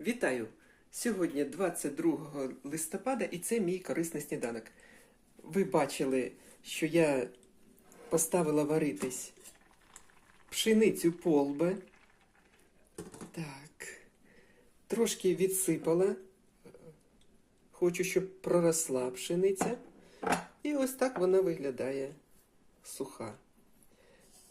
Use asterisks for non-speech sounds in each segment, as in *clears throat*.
Вітаю! Сьогодні 22 листопада і це мій корисний сніданок. Ви бачили, що я поставила варитись пшеницю полбе. Так, трошки відсипала. Хочу, щоб проросла пшениця. І ось так вона виглядає суха.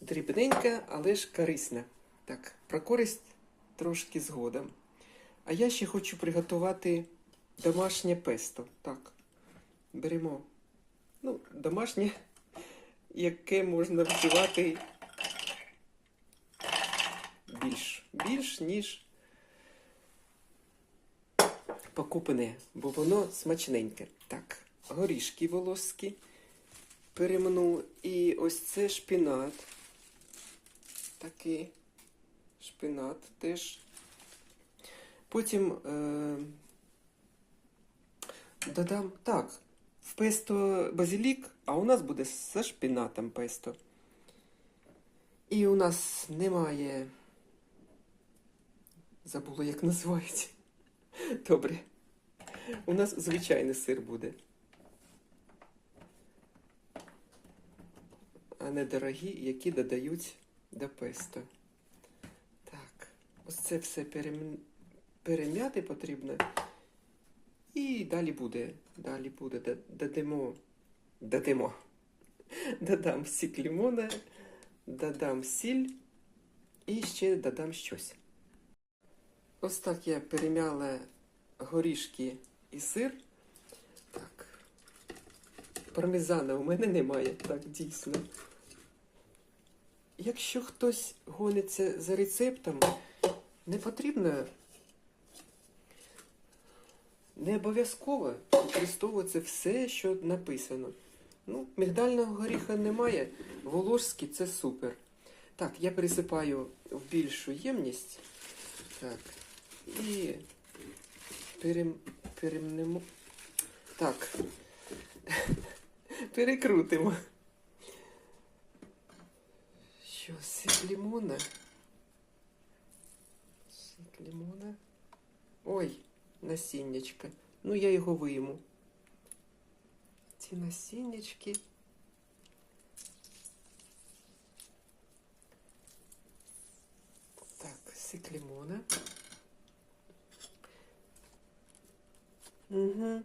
Дрібненька, але ж корисна. Так, про користь трошки згодом. А я ще хочу приготувати домашнє песто. Так, беремо ну, домашнє, яке можна вживати більш, більш ніж покупане, бо воно смачненьке. Так, горішки волоски перемну. І ось це шпінат. Такий шпинат теж. Потім е, додам так, в песто базилік, а у нас буде зі шпинатом песто. І у нас немає. Забула, як називається. Добре. У нас звичайний сир буде. А не дорогі, які додають до песто. Так, ось це все перем... перем'яти потрібно. І далі буде. Далі буде. Додамо. Додамо. *laughs* Додам сік лимона, додам сіль і ще додам щось. Ось так я перем'яла горішки і сир. Так. Пармезана у мене немає, так, дійсно. Якщо хтось гониться за рецептом, не потрібно не обов'язково використовувати все, що написано. Ну, мігдального горіха немає, волошський це супер. Так, я пересипаю в більшу ємність. Так. І перем, перемнемо. Так. *laughs* Перекрутимо. Що, сік лимона? Сік лимона. Ой, насіннячка. Ну, я його вийму. Ці насіннячки. Так, сік лимона. Угу.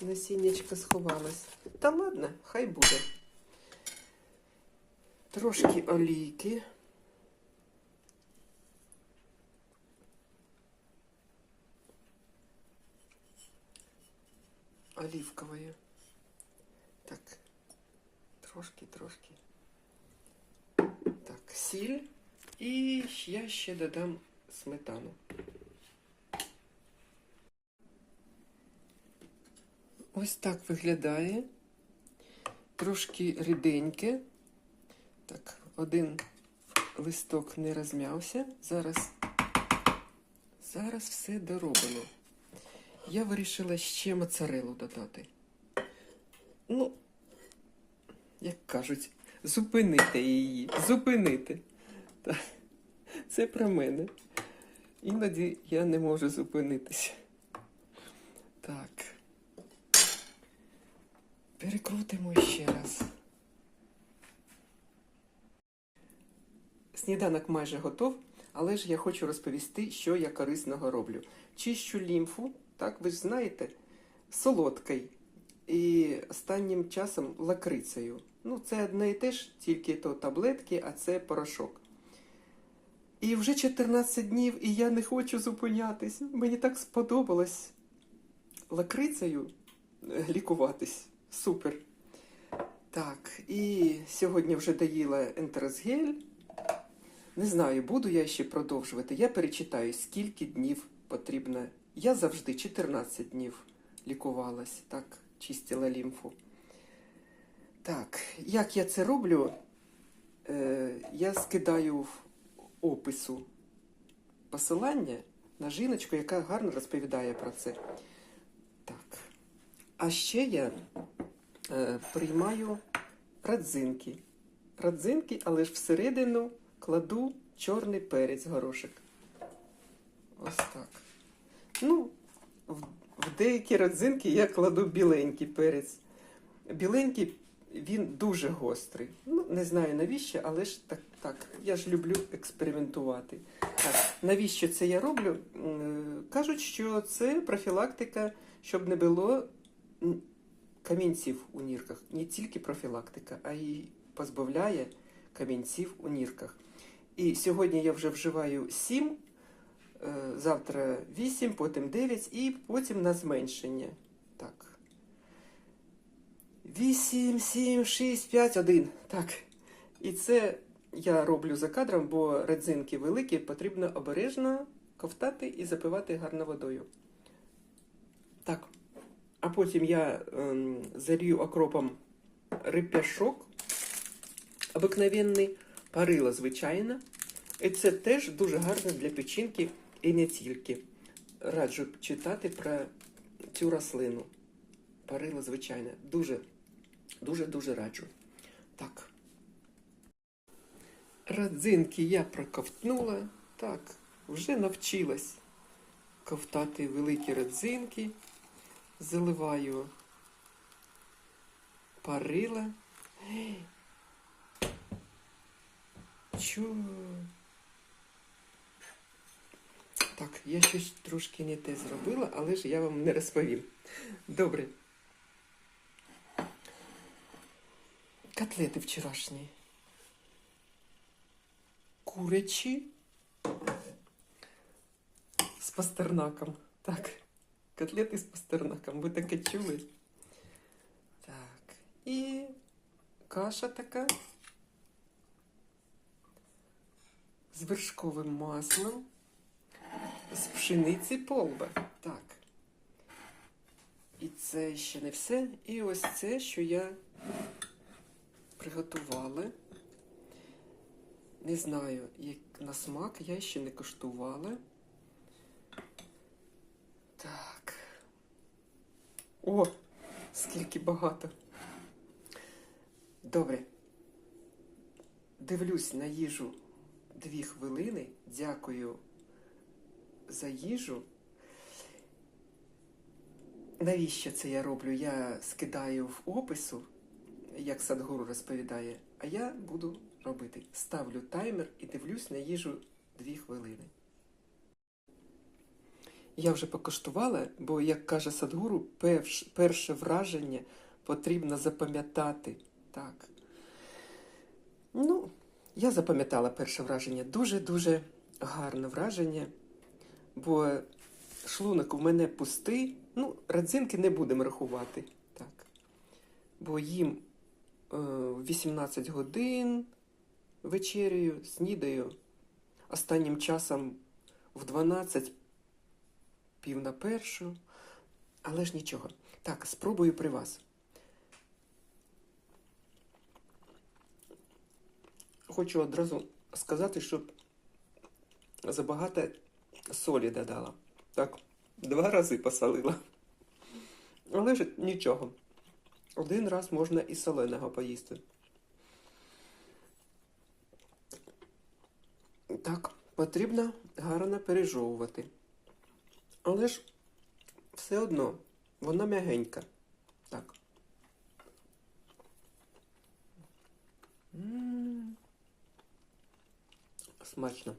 Насіннячка сховалась. Та ладно, хай буде. Трошки олійки. Оливкової. Так. Трошки, трошки. Так, сіль. І я ще додам сметану. Ось так виглядає. Трошки ріденьке. Так, один листок не розм'явся. Зараз, зараз все дороблено. Я вирішила ще моцарелу додати. Ну, як кажуть, зупинити її. Зупинити. Так, це про мене. Іноді я не можу зупинитися. Так. Перекрутимо ще раз. Сніданок майже готов, але ж я хочу розповісти, що я корисного роблю. Чищу лімфу, так ви ж знаєте, солодкий. І останнім часом лакрицею. Ну, це одне і те ж, тільки то таблетки, а це порошок. І вже 14 днів, і я не хочу зупинятись. Мені так сподобалось лакрицею е, лікуватись. Супер. Так, і сьогодні вже доїла ентеросгель. Не знаю, буду я ще продовжувати. Я перечитаю, скільки днів потрібно. Я завжди 14 днів лікувалась, так, чистила лімфу. Так, як я це роблю, е, я скидаю в опису посилання на жіночку, яка гарно розповідає про це. Так. А ще я е, приймаю радзинки. Радзинки, але ж всередину кладу чорний перець горошок. Ось так. Ну, в, деякі родзинки я кладу біленький перець. Біленький він дуже гострий. Ну, не знаю навіщо, але ж так, так. Я ж люблю експериментувати. Так, навіщо це я роблю? Кажуть, що це профілактика, щоб не було камінців у нірках. Не тільки профілактика, а й позбавляє камінців у нірках. І сьогодні я вже вживаю 7, е, завтра 8, потім 9 і потім на зменшення. Так. 8, 7, 6, 5, 1. Так. І це я роблю за кадром, бо родзинки великі, потрібно обережно ковтати і запивати гарно водою. Так. А потім я ем, залью окропом рип'яшок, обикновенний, парила, звичайно. І це теж дуже гарно для печінки і не тільки. Раджу читати про цю рослину. Парила, звичайно. Дуже, дуже, дуже раджу. Так. Родзинки я проковтнула. Так, вже навчилась ковтати великі родзинки. Заливаю парила. Чу. Так, я щось трошки не те зробила, але ж я вам не розповім. Добре. Котлети вчорашні. Курячі з пастернаком. Так. Котлети з пастернаком. Ви таке чули? Так. І каша така. З вершковим маслом. З пшениці полба. Так. І це ще не все. І ось це, що я приготувала. Не знаю, як на смак, я ще не коштувала. Так. О, скільки багато. Добре. Дивлюсь на їжу дві хвилини. Дякую за їжу. Навіщо це я роблю? Я скидаю в опису, як Садгуру розповідає, а я буду робити. Ставлю таймер і дивлюсь на їжу дві хвилини. Я вже покуштувала, бо, як каже Садгуру, перш, перше враження потрібно запам'ятати. Так. Ну, я запам'ятала перше враження. Дуже-дуже гарне враження, бо шлунок у мене пустий. Ну, родзинки не будемо рахувати. Так. Бо їм е, 18 годин вечерю, снідаю. Останнім часом в 12 пів на першу. Але ж нічого. Так, спробую при вас. Хочу одразу сказати, щоб забагато солі додала. Так, два рази посолила. Але ж нічого. Один раз можна і соленого поїсти. Так, потрібно гарно пережовувати. Але ж все одно вона м'ягенька. Так. М. Смачно.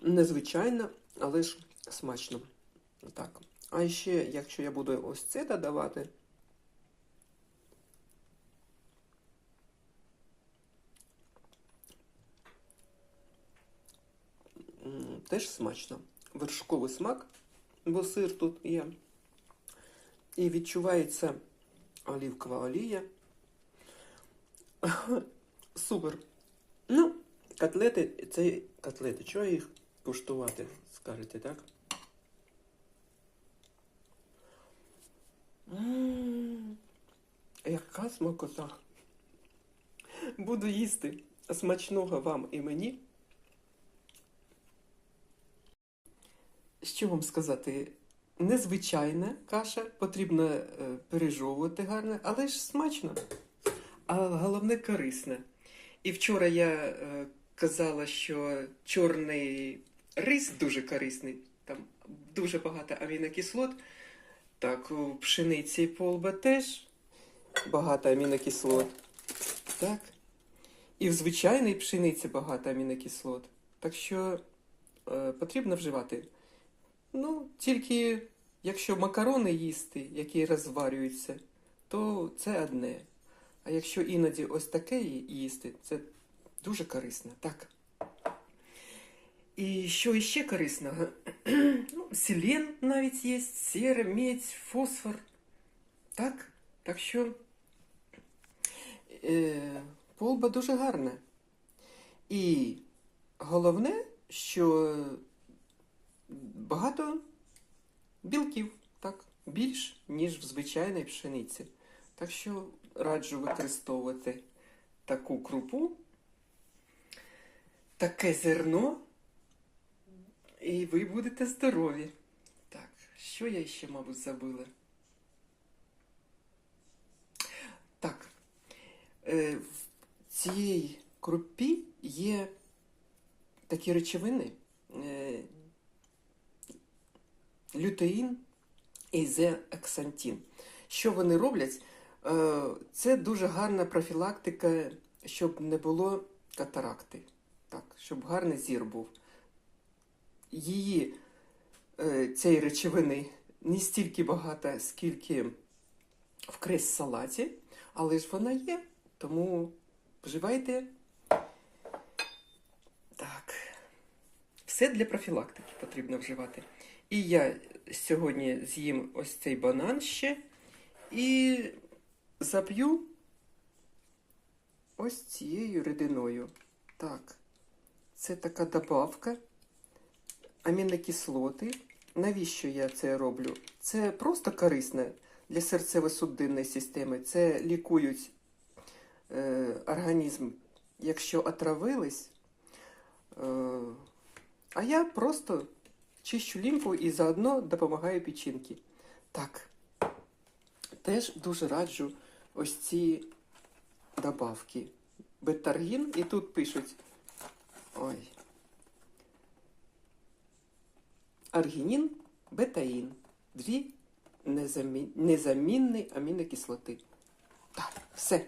Незвичайно, але ж смачно. Так. А ще, якщо я буду ось це додавати. Теж смачно. Вершковий смак, бо сир тут є. І відчувається олівкова олія. *laughs* Супер. Ну, котлети, це котлети. Чого їх куштувати, скажете, так? Яка смакота. Буду їсти смачного вам і мені. Що вам сказати? Незвичайна каша, потрібно е, пережовувати гарно, але ж смачно. А головне корисне. І вчора я е, казала, що чорний рис дуже корисний. Там дуже багато амінокислот. Так, у пшениці полба теж багато амінокислот. Так. І в звичайній пшениці багато амінокислот. Так що е, потрібно вживати. Ну, тільки якщо макарони їсти, які розварюються, то це одне. А якщо іноді ось таке їсти, це дуже корисно. Так. І що іще корисного? *clears throat* ну, селен навіть є, сіра, медь, фосфор. Так? Так що е, полба дуже гарна. І головне, що багато білків, так, більш, ніж в звичайній пшениці. Так що раджу використовувати таку крупу, таке зерно, і ви будете здорові. Так, що я ще, мабуть, забула? Так, е, в цій крупі є такі речовини. Е, лютеїн і зеаксантин. Що вони роблять? Е, Це дуже гарна профілактика, щоб не було катаракти, так, щоб гарний зір був. Її е, цієї речовини не стільки багато, скільки в крес-салаті, але ж вона є, тому вживайте. Так. Все для профілактики потрібно вживати. І я сьогодні з'їм ось цей банан ще і зап'ю ось цією рідиною. Так, це така добавка амінокислоти. Навіщо я це роблю? Це просто корисно для серцево-судинної системи. Це лікують е, організм, якщо отравились. Е, а я просто чищу лімфу і заодно допомагаю печінки. Так, теж дуже раджу ось ці добавки. Бетаргін, і тут пишуть. Ой. Аргінін, бетаїн. Дві незамін... незамінні амінокислоти. Так, все.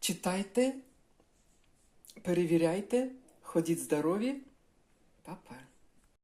Читайте, перевіряйте, ходіть здорові. Па-па.